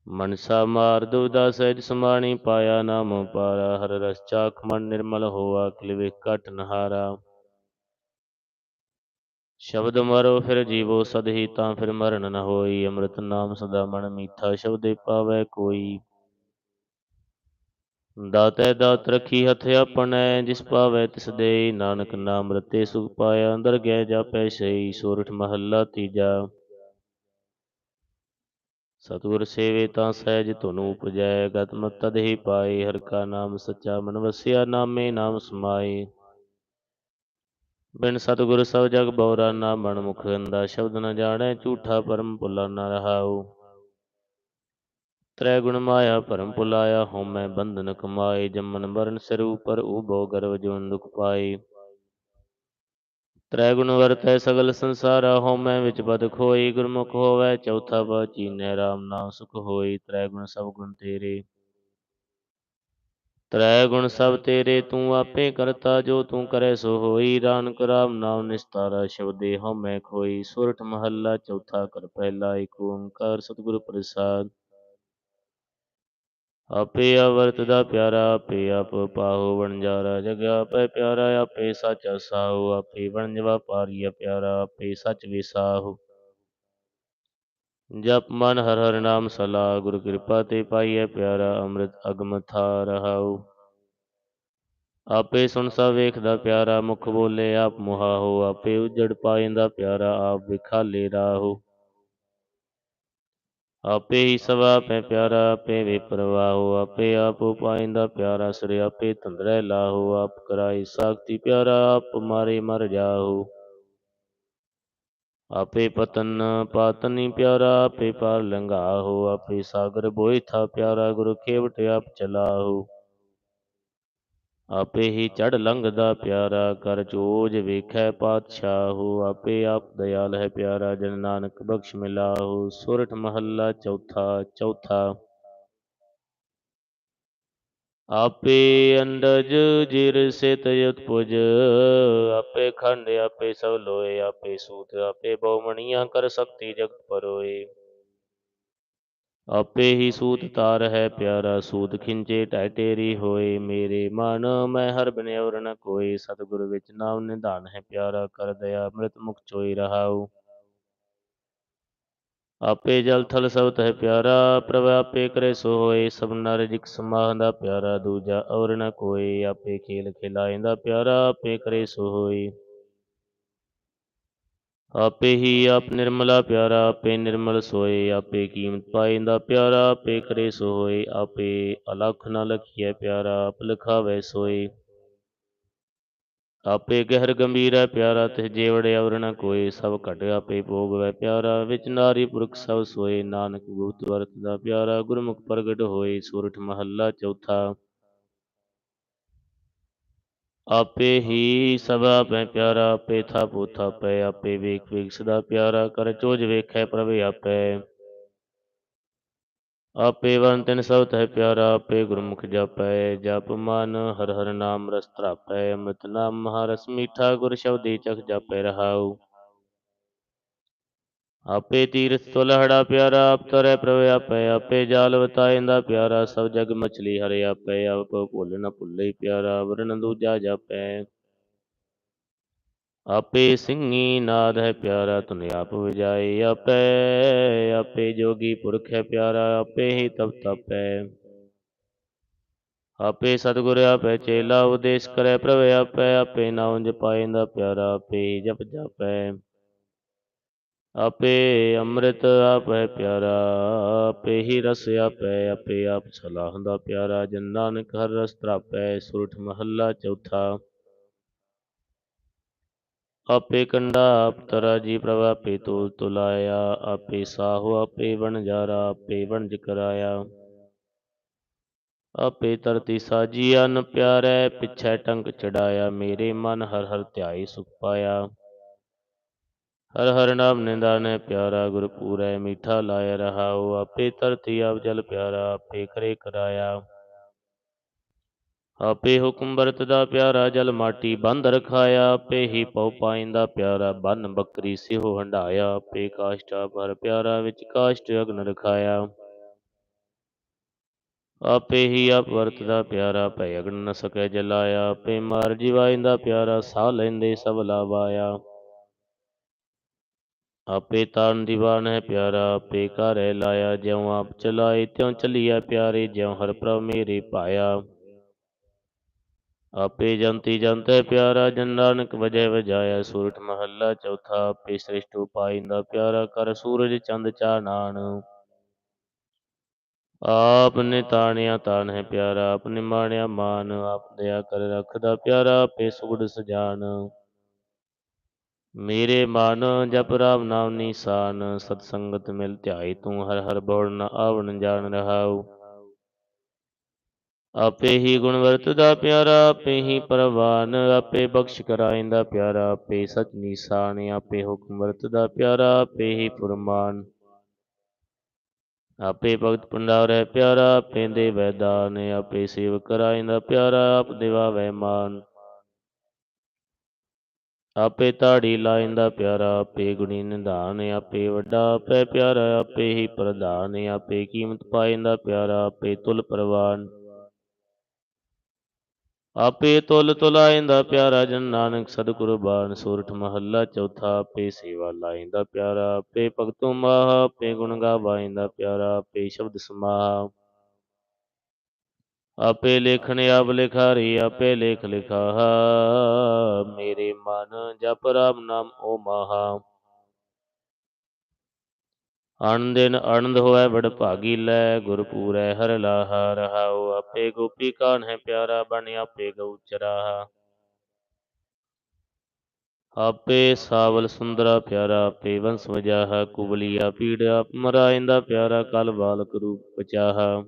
ਮਨਸਾ ਮਾਰ ਦੁਬਦਾ ਸਹਿਜ ਸਮਾਣੀ ਪਾਇਆ ਨਾਮ ਪਾਰਾ ਹਰ ਰਸ ਚਾਖ ਮਨ ਨਿਰਮਲ ਹੋਆ ਕਿਲ ਕਟ ਨਹਾਰਾ। ਸ਼ਬਦ ਮਰੋ ਫਿਰ ਜੀਵੋ ਸਦ ਹੀ ਤਾਂ ਫਿਰ ਮਰਨ ਨ ਹੋਈ, ਅੰਮ੍ਰਿਤ ਨਾਮ ਸਦਾ ਮਨ ਮੀਠਾ ਸ਼ਬਦੇ ਪਾਵੈ ਕੋਈ। ਦਾਤੈ ਦਾਤ ਰਖੀ ਹੱਥ ਆਪਣੈ, ਜਿਸ ਪਾਵੈ ਤਿਸ ਦੇ ਨਾਨਕ ਨਾਮ ਰਤੇ ਸੁਖ ਪਾਇਆ, ਅੰਦਰ ਗਏ ਜਾਪੈ ਸਈ ਸੋਰਠ ਮਹੱਲਾ ਤੀਜਾ। ਸਤਿਗੁਰ ਸੇਵੇ ਤਾਂ ਸਹਿਜ ਧੁਨ ਉਪਜੈ ਗਤਮ ਤਦ ਹੀ ਪਾਏ, ਹਰ ਕਾ ਨਾਮ ਸੱਚਾ ਮਨ ਵਸਿਆ, ਨਾਮੇ ਨਾਮ ਸਮਾਏ। ਬਿਨ ਸਤਿਗੁਰ ਸਭ ਜਗ ਬਉਰਾ ਨਾ ਬਣ ਮੁਖ ਗੰਦਾ ਸ਼ਬਦ ਨਾ ਜਾਣੈ, ਝੂਠਾ ਪਰਮ ਭੁਲਾ ਨ ਰਹਾਉ। ਤ੍ਰੈ ਗੁਣ ਮਾਇਆ ਭਰਮ ਭੁਲਾਇਆ, ਹਉਮੈ ਬੰਧਨ ਕਮਾਏ, ਜੰਮਨ ਮਰਨ ਸਿਰ ਉਪਰ ਉਭੋ ਗਰਵ ਜੋਨ ਦੁਖ ਪਾਏ। ਤ੍ਰੈ ਗੁਣ ਵਰਤੈ ਸਗਲ ਸੰਸਾਰਾ, ਹਉਮੈ ਵਿੱਚ ਬਦ ਖੋਈ ਗੁਰਮੁਖ ਹੋਵੈ, ਚੌਥਾ ਪਾ ਚੀਨੈ ਰਾਮ ਨਾਮ ਸੁਖ ਹੋਈ ਤ੍ਰੈ ਗੁਣ ਸਭ ਗੁਣ ਤੇਰੇ। ਤ੍ਰੈ ਗੁਣ ਸਭ ਤੇਰੇ, ਤੂੰ ਆਪੇ ਕਰਤਾ ਜੋ ਤੂੰ ਕਰੈ, ਸੋ ਹੋਈ ਰਾਨਕ ਰਾਮ ਨਾਮ ਨਿਸਤਾਰਾ ਸ਼ਬਦੇ ਹਉਮੈ ਖੋਈ ਸੁਰਠ ਮਹੱਲਾ ਚੌਥਾ ਕਰ ਪਹਿਲਾ ਏਕ ਓੰਕਾਰ ਸਤਿਗੁਰ ਪ੍ਰਸਾਦ। ਆਪੇ ਅਵਰਤ ਦਾ ਪਿਆਰਾ, ਆਪੇ ਆਪ ਪਾਹੋ ਵਣਜਾਰਾ ਜਗ ਆਪੇ ਪਿਆਰਾ, ਆਪੇ ਸੱਚ ਸਾਹੋ ਆਪੇ ਵਣਜ ਵਪਾਰੀਆ ਪਿਆਰਾ, ਆਪੇ ਸੱਚ ਵਿਸਾਹੋ। ਜਪ ਮਨ ਹਰ ਹਰ ਨਾਮ ਸਲਾਹ ਗੁਰ ਕਿਰਪਾ ਤੇ ਪਾਈਐ ਪਿਆਰਾ ਅੰਮ੍ਰਿਤ ਅਗਮ ਥਾ ਰਹਾਉ ਆਪੇ ਸੁਣ ਸਭ ਵੇਖਦਾ ਪਿਆਰਾ, ਮੁਖ ਬੋਲੇ ਆਪ ਮੁਹਾਹੋ ਆਪੇ ਉਜੜ ਪਾਇੰਦਾ ਪਿਆਰਾ, ਆਪ ਵਿਖਾਲੇ ਰਾਹੋ। ਆਪੇ ਹੀ ਸਵਾ ਪੈ ਪਿਆਰਾ, ਆਪੇ ਵੇ ਪਰਵਾਹੋ ਆਪੇ ਆਪ ਪਾਇੰਦਾ ਪਿਆਰਾ, ਸਿਰ ਆਪੇ ਤੰਦਰੈ ਲਾਹੋ। ਆਪ ਕਰਾਈ ਸਾਖਤੀ ਪਿਆਰਾ, ਆਪ ਮਾਰੇ ਮਰ ਜਾਹੋ। ਆਪੇ ਪਤਨ ਪਾਤਨੀ ਪਿਆਰਾ, ਆਪੇ ਪਾਰ ਲੰਘਾਹੋ ਆਪੇ ਸਾਗਰ ਬੋਏ ਥਾ ਪਿਆਰਾ, ਗੁਰ ਖੇਵਟ ਆਪ ਚਲਾਹੋ ਆਪੇ ਹੀ ਚੜ ਲੰਘਦਾ ਪਿਆਰਾ, ਕਰ ਚੋਜ ਵੇਖੈ ਪਾਤਸ਼ਾਹੋ ਆਪੇ ਆਪ ਦਇਆਲ ਹੈ ਪਿਆਰਾ, ਜਨ ਨਾਨਕ ਬਖਸ਼ ਮਿਲਾਹੋ ਸੁਰਠ ਮਹੱਲਾ ਚੌਥਾ ਚੌਥਾ ਆਪੇ ਅੰਡਜ ਜਿਰ ਸਿਤ ਉਤਪੁਜ ਆਪੇ ਖੰਡ, ਆਪੇ ਸਭ ਲੋਏ, ਆਪੇ ਸੂਤ, ਆਪੇ ਬਹੁਮਣੀਆਂ ਕਰ ਸਕਤੀ ਜਗਤ ਪਰੋਏ। ਆਪੇ ਹੀ ਸੂਤ ਤਾਰ ਹੈ ਪਿਆਰਾ, ਸੂਤ ਖਿੰਚੇ ਢਹਿ ਟੇਰੀ ਹੋਏ। ਮੇਰੇ ਮਨ, ਮੈਂ ਹਰ ਬਿਨ ਔਰ ਨ ਕੋਈ ਸਤਿਗੁਰ ਵਿੱਚ ਨਾਮ ਨਿਧਾਨ ਹੈ ਪਿਆਰਾ, ਕਰ ਦਇਆ ਅੰਮ੍ਰਿਤ ਮੁਖ ਚੋਈ ਰਹਾਉ। ਆਪੇ ਜਲ ਥਲ ਸਭ ਤਹਿ ਪਿਆਰਾ, ਪ੍ਰਭ ਆਪੇ ਕਰੇ ਸੋ ਹੋਏ, ਸਭ ਨਰ ਜਿਕ ਸਮਾਹਦਾ ਪਿਆਰਾ, ਦੂਜਾ ਔਰ ਨ ਕੋਈ ਆਪੇ ਖੇਲ ਖਿਲਾਇਂਦਾ ਪਿਆਰਾ, ਆਪੇ ਕਰੇ ਸੋ ਹੋਈ ਆਪੇ ਹੀ ਆਪ ਨਿਰਮਲਾ ਪਿਆਰਾ, ਆਪੇ ਨਿਰਮਲ ਸੋਏ, ਆਪੇ ਕੀਮਤ ਪਾਇੰਦਾ ਪਿਆਰਾ, ਆਪੇ ਕਰੇ ਸੋ ਹੋਏ, ਆਪੇ ਅਲਖ ਨ ਲਖੀਐ ਪਿਆਰਾ, ਆਪ ਲਿਖਾਵੇ ਸੋਏ। ਆਪੇ ਗਹਿਰ ਗੰਭੀਰ ਹੈ ਪਿਆਰਾ ਤਿਸ ਜੇਵੜੇ ਅਵਰ ਨ ਕੋਈ, ਸਭ ਘਟ ਆਪੇ ਭੋਗਵੈ ਪਿਆਰਾ, ਵਿੱਚ ਨਾਰੀ ਪੁਰਖ ਸਭ ਸੋਏ, ਨਾਨਕ ਗੁਪਤ ਵਰਤ ਦਾ ਪਿਆਰਾ, ਗੁਰਮੁਖ ਪ੍ਰਗਟ ਹੋਏ, ਸੂਰਠ ਮਹੱਲਾ ਚੌਥਾ। ਆਪੇ ਹੀ ਸਭਾ ਪੈ ਪਿਆਰਾ, ਆਪੇ ਥਾ ਪੋਥਾ ਪੈ ਆਪੇ ਵੇਖ ਵੇਖ ਸਦਾ ਪਿਆਰਾ, ਕਰ ਚੋਜ ਵੇਖੈ ਪ੍ਰਭ ਆਪੇ। ਆਪੇ ਵਰਨ ਤਿਨ ਸਭ ਤਹਿ ਪਿਆਰਾ, ਆਪੇ ਗੁਰਮੁਖ ਜਪੈ, ਜਪ ਮਨ ਹਰ ਹਰ ਨਾਮ ਰਸ ਧਰਾਪੈ, ਅੰਮ੍ਰਿਤ ਨਾਮ ਮਹਾਰਸ ਮੀਠਾ, ਗੁਰ ਸ਼ਬਦੀ ਚਖ ਜਪੈ ਰਹਾਉ। ਆਪੇ ਤੀਰਥ ਤੁਲ ਹੜਾ ਪਿਆਰਾ, ਆਪ ਤਰੈ ਪ੍ਰਭ ਆਪੈ, ਆਪੇ ਜਾਲ ਵਤਾਇੰਦਾ ਪਿਆਰਾ, ਸਭ ਜਗ ਮਛਲੀ ਹਰਿ ਆਪੈ, ਆਪ ਭੁੱਲ ਨ ਭੁੱਲੇ ਪਿਆਰਾ ਵਰਨ ਦੂਜਾ ਜਪੈ। ਆਪੇ ਸਿੰਘੀ ਨਾਦ ਹੈ ਪਿਆਰਾ ਤੁਨ ਆਪ ਵਜਾਏ ਆਪੇ ਆਪੇ ਜੋਗੀ ਪੁਰਖ ਹੈ ਪਿਆਰਾ, ਆਪੇ ਹੀ ਤਪ ਤਪੈ ਆਪੇ ਸਤਿਗੁਰ ਆਪੇ ਚੇਲਾ ਉਦੇਸ਼ ਕਰੈ ਪ੍ਰਭ ਆਪੇ ਆਪੇ ਨਾਉ ਜਪਾਇੰਦਾ ਪਿਆਰਾ, ਆਪੇ ਹੀ ਜਪ ਜਾਪੈ ਆਪੇ ਅੰਮ੍ਰਿਤ ਆਪੇ ਪਿਆਰਾ, ਆਪੇ ਹੀ ਰਸ ਆਪੇ ਆਪੇ ਆਪ ਸਲਾਹ ਦਾ ਪਿਆਰਾ, ਜਨ ਨਾਨਕ ਹਰ ਰਸ ਤਰਾਪੈ, ਸੁਰਠ ਮਹੱਲਾ ਚੌਥਾ। ਆਪੇ ਕੰਡਾ ਆਪ ਤਰਾ ਜੀ ਪ੍ਰਭ ਆਪੇ ਤੋਲ ਤੁਲਾਇਆ ਆਪੇ ਸਾਹੋ ਆਪੇ ਵਣਜਾਰਾ ਆਪੇ ਵਣਜ ਕਰਾਇਆ ਆਪੇ ਤਰਤੀ ਸਾਜੀ ਅਨ ਪਿਆਰੈ ਪਿਛੈ ਟੰਕ ਚੜਾਇਆ ਮੇਰੇ ਮਨ ਹਰ ਹਰ ਧਿਆਈ ਸੁਖ ਪਾਇਆ ਹਰ ਹਰ ਨਾਮ ਨਿੰਦਾਨੈ ਪਿਆਰਾ ਗੁਰ ਪੂਰੈ ਮੀਠਾ ਲਾਇ ਰਹਾਉ ਆਪੇ ਤਰਤੀ ਆਪ ਜਲ ਪਿਆਰਾ ਆਪੇ ਕਰੇ ਕਰਾਇਆ ਆਪੇ ਹੁਕਮ ਵਰਤਦਾ ਪਿਆਰਾ, ਜਲ ਮਾਟੀ ਬੰਦ ਰਖਾਇਆ, ਆਪੇ ਹੀ ਪਉ ਪਾਇੰਦਾ ਪਿਆਰਾ, ਬੰਨ ਬੱਕਰੀ ਸਿਹੋ ਹੰਡਾਇਆ ਆਪੇ ਕਾਸ਼ਟਾ ਪਰ ਪਿਆਰਾ ਵਿੱਚ ਕਾਸ਼ਟ ਅਗਨ ਰਖਾਇਆ। ਆਪੇ ਹੀ ਆਪ ਵਰਤਦਾ ਪਿਆਰਾ, ਭੈ ਅਗਨ ਨ ਸਕੈ ਜਲਾਇਆ, ਆਪੇ ਮਾਰ ਜਿਵਾਇੰਦਾ ਪਿਆਰਾ, ਸਾਹ ਲੈਂਦੇ ਸਭ ਲਾਵਾਇਆ। ਆਪੇ ਤਾਰਨ ਦੀਵਾਨ ਹੈ ਪਿਆਰਾ, ਆਪੇ ਘਰੈ ਲਾਇਆ, ਜਿਉ ਆਪ ਚਲਾਏ ਤਿਉ ਚੱਲੀਐ ਪਿਆਰੇ, ਜਿਉ ਹਰ ਪ੍ਰਭ ਮੇਰੇ ਪਾਇਆ। ਆਪੇ ਜੰਤੀ ਜੰਤੈ ਪਿਆਰਾ, ਜਨ ਨਾਨਕ ਵਜੈ ਵਜਾਇਆ ਸੂਰਠ ਮਹੱਲਾ, ਚੌਥਾ ਆਪੇ ਸ੍ਰਿਸ਼ਟ ਉਪਾਇੰਦਾ ਪਿਆਰਾ ਕਰ ਸੂਰਜ ਚੰਦ ਚਾਨਾਨ ਆਪ ਨੇ ਤਾਣਿਆ ਤਾਣ ਹੈ ਪਿਆਰਾ, ਆਪ ਨੇ ਮਾਣਿਆ ਮਾਨ ਆਪ ਦਇਆ ਕਰ ਰੱਖਦਾ ਪਿਆਰਾ, ਆਪੇ ਸੁਗੜ ਸਜਾਨ। ਮੇਰੇ ਮਨ ਜਪ ਰਾਮ ਨਾਮ ਨੀਸਾਨ ਸਤ ਸੰਗਤ ਮਿਲ ਧਿਆਈ ਤੂੰ, ਹਰ ਹਰ ਬੋੜ ਨ ਆਵਣ ਜਾਣ ਰਹਾਉ। ਆਪੇ ਹੀ ਗੁਣਵਰਤ ਦਾ ਪਿਆਰਾ, ਆਪੇ ਹੀ ਪ੍ਰਵਾਨ, ਆਪੇ ਬਖਸ਼ ਕਰਾਇੰਦਾ ਪਿਆਰਾ, ਆਪੇ ਸਚ ਨੀਸਾਨ, ਆਪੇ ਹੁਕਮ ਵਰਤ ਦਾ ਪਿਆਰਾ, ਆਪੇ ਹੀ ਫੁਰਮਾਨ। ਆਪੇ ਭਗਤ ਭੰਡਾਰੈ ਪਿਆਰਾ, ਆਪੇ ਦੇ ਵੈਦਾਨ ਆਪੇ ਸੇਵ ਕਰਾਇੰਦਾ ਪਿਆਰਾ, ਆਪ ਦੇਵਾ ਵੈ ਆਪੇ ਤਾੜੀ ਲਾਇੰਦਾ ਪਿਆਰਾ, ਆਪੇ ਗੁਣੀ ਨਿਧਾਨ, ਆਪੇ ਵੱਡਾ ਆਪੇ ਪਿਆਰਾ, ਆਪੇ ਹੀ ਪ੍ਰਧਾਨ, ਆਪੇ ਕੀਮਤ ਪਾਇੰਦਾ ਪਿਆਰਾ, ਆਪੇ ਤੁਲ ਪ੍ਰਵਾਨ। ਆਪੇ ਤੁਲ ਤੁਲਾਇੰਦਾ ਪਿਆਰਾ ਜਨ ਨਾਨਕ ਸਤਿਗੁਰ ਬਾਣ ਸੂਰਠ ਮਹੱਲਾ ਚੌਥਾ, ਆਪੇ ਸੇਵਾ ਲਾਇੰਦਾ ਪਿਆਰਾ, ਆਪੇ ਭਗਤੁ ਮਾਹ, ਆਪੇ ਗੁਣ ਗਾਵਾਇੰਦਾ ਪਿਆਰਾ, ਆਪੇ ਸ਼ਬਦ ਸਮਾਹ। ਆਪੇ ਲੇਖਣ ਆਪ ਲਿਖਾਰੀ, ਆਪੇ ਲੇਖ ਲਿਖਾਹਾ, ਮੇਰੇ ਮਨ ਜਪ ਰਾਮ ਨਾਮ ਓ ਮਹਾ। ਅਣ ਦਿਨ ਅਨੰਦ ਹੋਇ ਬੜ ਭਾਗੀ ਲੈ, ਗੁਰ ਪੂਰੈ ਹਰ ਲਾਹਾ ਰਹਾਉ ਆਪੇ ਗੋਪੀ ਕਾਨ ਹੈ ਪਿਆਰਾ, ਬਣ ਆਪੇ ਗਊ ਚਰਾਹਾ। ਆਪੇ ਸਾਵਲ ਸੁੰਦਰਾ ਪਿਆਰਾ, ਆਪੇ ਵੰਸ ਵਜਾਹਾ, ਕੁਬਲੀਆ ਪੀੜ ਆਪ ਮਰਾਇੰਦਾ ਪਿਆਰਾ, ਕਲ ਬਾਲਕ ਰੂਪ ਬਚਾਹਾ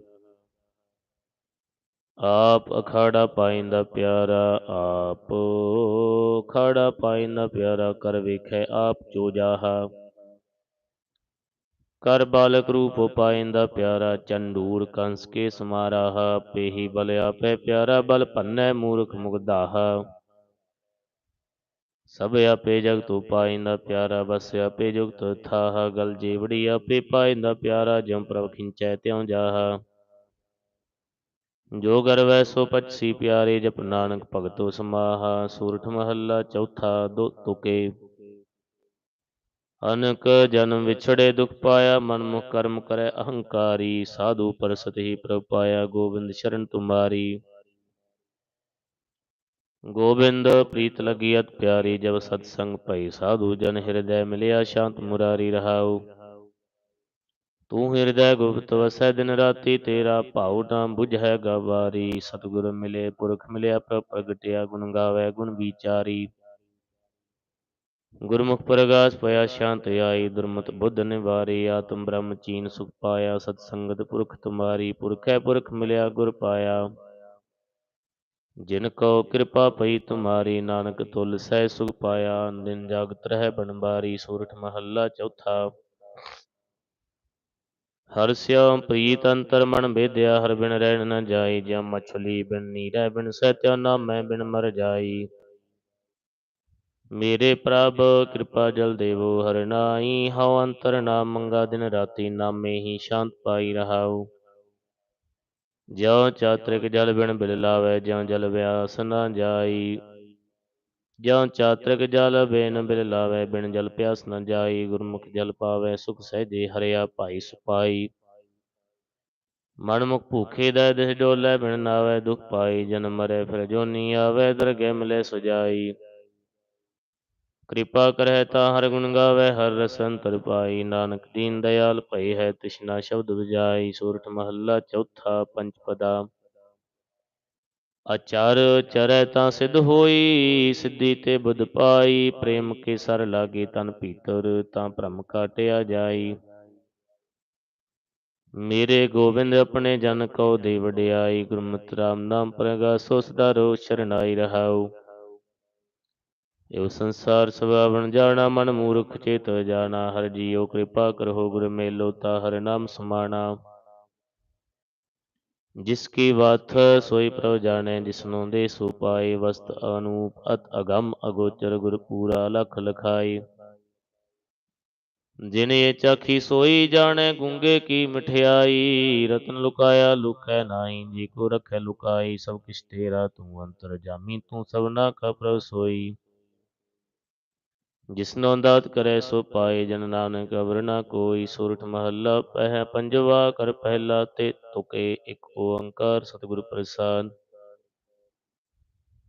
ਆਪ ਅਖਾੜਾ ਪਾਇੰਦਾ ਪਿਆਰਾ, ਆਪ ਅਖਾੜਾ ਪਾਇੰਦਾ ਪਿਆਰਾ, ਕਰ ਵੇਖੈ ਆਪ ਜੋ ਜਾਹਾ। ਕਰ ਬਾਲਕ ਰੂਪ ਪਾਇੰਦਾ ਪਿਆਰਾ, ਚੰਡੂਰ ਕੰਸ ਕੇ ਸਮਾਰਾਹਾ, ਪੇਹੀ ਬਲ ਆਪੈ ਪਿਆਰਾ, ਬਲ ਭੰਨੈ ਮੂਰਖ ਮੁਗਧਾਹਾ। ਸਭ ਆਪੇ ਜਗਤ ਉਪਾਇੰਦਾ ਪਿਆਰਾ, ਬਸ ਆਪੇ ਜੁਗਤ ਥਾਹ, ਗਲ ਜੀਵੜੀ ਆਪੇ ਪਾਇੰਦਾ ਪਿਆਰਾ, ਜਿਉ ਪ੍ਰਭ ਖਿੰਚੈ ਤਿਉ ਜਾਹਾ। ਜੋ ਗਰਵੈ ਸੋ ਪਛੀ ਪਿਆਰੇ, ਜਪ ਨਾਨਕ ਭਗਤੋ ਸਮਾਹਾ। ਸੂਰਠ ਮਹੱਲਾ ਚੌਥਾ ਦੋ ਤੁਕੇ। ਅਨਕ ਜਨਮ ਵਿਛੜੇ ਦੁਖ ਪਾਇਆ ਮਨ ਮੁਖ ਕਰਮ ਕਰੈ, ਅਹੰਕਾਰੀ ਸਾਧੂ ਪਰਸਤ ਹੀ ਪ੍ਰਭ ਪਾਇਆ, ਗੋਬਿੰਦ ਸ਼ਰਨ ਤੁਮਾਰੀ। ਗੋਬਿੰਦ, ਪ੍ਰੀਤ ਲਗੀ ਅਤ ਪਿਆਰੀ, ਜਬ ਸਤ ਸੰਗ ਭਈ ਸਾਧੂ, ਜਨ ਹਿਰਦੈ ਮਿਲਿਆ ਸ਼ਾਂਤ ਮੁਰਾਰੀ ਰਹਾਉ। ਤੂੰ ਹਿਰਦੈ ਗੁਪਤ ਵਸੈ ਦਿਨ ਰਾਤੀ, ਤੇਰਾ ਭਾਉ ਨਾ 부ਝੈ ਗਵਾਰੀ। ਸਤਿਗੁਰ ਮਿਲੇ, ਪੁਰਖ ਮਿਲਿਆ, ਪ੍ਰਭ ਪ੍ਰਗਟਿਆ, ਗੁਣ ਗਾਵੇ, ਗੁਣ ਵਿਚਾਰੀ। ਗੁਰਮੁਖ ਪ੍ਰਗਾਸ ਪਇਆ ਸ਼ਾਂਤ ਆਈ, ਦੁਰਮਤ ਬੁੱਧ ਨਿਵਾਰੀ, ਆਤਮ ਬ੍ਰਹਮ ਚੀਨ ਸੁਖ ਪਾਇਆ, ਸਤ ਸੰਗਤ ਪੁਰਖ ਤੁਮਾਰੀ, ਪੁਰਖੈ ਪੁਰਖ ਮਿਲਿਆ ਗੁਰ ਪਾਇਆ। ਜਿਨ ਕੋ ਕਿਰਪਾ ਪਈ ਤੁਮਾਰੀ, ਨਾਨਕ ਤੁਲ ਸਹਿ ਸੁਖ ਪਾਇਆ, ਦਿਨ ਜਾਗਤ ਰਹਿ ਬਨਬਾਰੀ, ਸੂਰਠ ਮਹੱਲਾ ਚੌਥਾ। ਹਰ ਸਿਉ ਪ੍ਰੀਤ ਅੰਤਰ ਮਨ ਬੇਦਿਆ ਹਰ ਬਿਨ ਰਹਿਣ ਨ ਜਾਈ ਜਿਉ ਮਛਲੀ ਬਿਨ ਨੀਰੈ ਬਿਨ ਸਹਿਤਿਆ ਨਾਮੈ ਬਿਨ ਮਰ ਜਾਈ। ਮੇਰੇ ਪ੍ਰਭ, ਕਿਰਪਾ ਜਲ ਦੇਵੋ, ਹਰ ਨਾਈ ਹਉ ਅੰਤਰ ਨਾਮ, ਮੰਗਾ ਦਿਨ ਰਾਤੀ ਨਾਮੇ ਹੀ ਸ਼ਾਂਤ ਪਾਈ ਰਹਾਉ। ਜਿਉ ਚਾਤ੍ਰਿਕ ਜਲ ਬਿਨ ਬਿਲ ਲਾਵੇ, ਜਿਉ ਜਲ ਵਿਆਸ ਨਾ ਜਾਈ। ਜਿਉ ਚਾਤ੍ਰਿਕ ਜਲ ਬਿਨ ਬਿਲ ਲਾਵੇ, ਬਿਨ ਜਲ ਪਿਆਸ ਨ ਜਾਈ। ਗੁਰਮੁਖ ਜਲ ਪਾਵੇ, ਸੁਖ ਸਹਿਜੇ ਹਰਿਆ ਭਾਈ ਸੁਪਾਈ। ਮਨ ਮੁਖ ਭੂਖੇ ਦਾ ਦਿਸ ਡੋਲੇ, ਬਿਨ ਨਾਵੇ ਦੁਖ ਪਾਈ। ਜਨ ਮਰੇ ਫਿਰ ਜੋਨੀ ਆਵੇ, ਦਰਗਹਿ ਮਿਲੇ ਸੁਜਾਈ। ਕਿਰਪਾ ਕਰਹਿ ਤਾ ਹਰ ਗੁਣ ਗਾਵੇ ਹਰ ਰਸ ਅੰਤਰ ਪਾਈ। ਨਾਨਕ ਦੀਨ ਦਇਆਲ ਭਈ ਹੈ ਤਿਸ਼ਨਾ ਸ਼ਬਦ ਬਜਾਈ ਸੂਰਠ ਮਹੱਲਾ ਚੌਥਾ ਪੰਚ ਪਦਾ। ਅਚਰ ਚਰੈ ਤਾਂ ਸਿਧ ਹੋਈ, ਸਿੱਧੀ ਤੇ ਬੁੱਧ ਪਾਈ। ਪ੍ਰੇਮ ਕੇ ਸਰ ਲਾਗੇ ਤਨ ਭੀਤਰ, ਤਾਂ ਭ੍ਰਮ ਕਾਟਿਆ ਜਾਈ। ਮੇਰੇ ਗੋਬਿੰਦ ਆਪਣੇ ਜਨ ਕਉ ਦੇ ਵਡਿਆਈ। ਗੁਰਮਤਿ ਰਾਮ ਨਾਮ ਪ੍ਰਗਾਸੋ, ਸਦਾ ਰੋ ਸ਼ਰਨਾਈ ਰਹਾਉ। ਇਹ ਸੰਸਾਰ ਸਭਾਵਨ ਜਾਣਾ, ਮਨ ਮੂਰਖ ਚੇਤ ਜਾਣਾ, ਹਰ ਜੀਉ ਕਿਰਪਾ ਕਰੋ, ਗੁਰ ਮੇਲੋ ਤਾ ਹਰ ਨਾਮ ਸਮਾਣਾ। ਜਿਸ ਕੀ ਵਾਥ ਸੋਈ ਪ੍ਰਭ ਜਾਣੈ ਜਿਸਨੂੰ ਦੇ ਸੋ ਪਾਏ ਵਸਤ ਅਨੂਪ, ਅਤ ਅਗੰਮ ਅਗੋਚਰ ਗੁਰ ਪੂਰਾ ਲਖ ਲਖਾਈ ਜਿਨੇ ਚਾਖੀ ਸੋਈ ਜਾਣੈ, ਗੁੰਗੇ ਕੀ ਮਠਿਆਈ? ਰਤਨ ਲੁਕਾਇਆ, ਲੁਕੈ ਨਾਹੀ, ਜੀ ਕੋ ਰਖੈ ਲੁਕਾਈ, ਸਭ ਕਿਛ ਤੇਰਾ ਤੂੰ ਅੰਤਰ ਜਾਮੀ, ਤੂੰ ਸਭਨਾ ਕਾ ਪ੍ਰਭ ਸੋਈ। ਜਿਸਨੋ ਦਾਤ ਕਰੈ ਸੋ ਪਾਏ ਜਨ ਨਾਨਕ, ਅਵਰ ਨਾ ਕੋਈ। ਸੂਰਠ ਮਹੱਲਾ ਪਹਿ ਪੰਜਵਾ, ਕਰ ਪਹਿਲਾ ਤੇ ਤੁਕੇ ਇੱਕ ਓੰਕਾਰ, ਸਤਿਗੁਰ ਪ੍ਰਸਾਦ।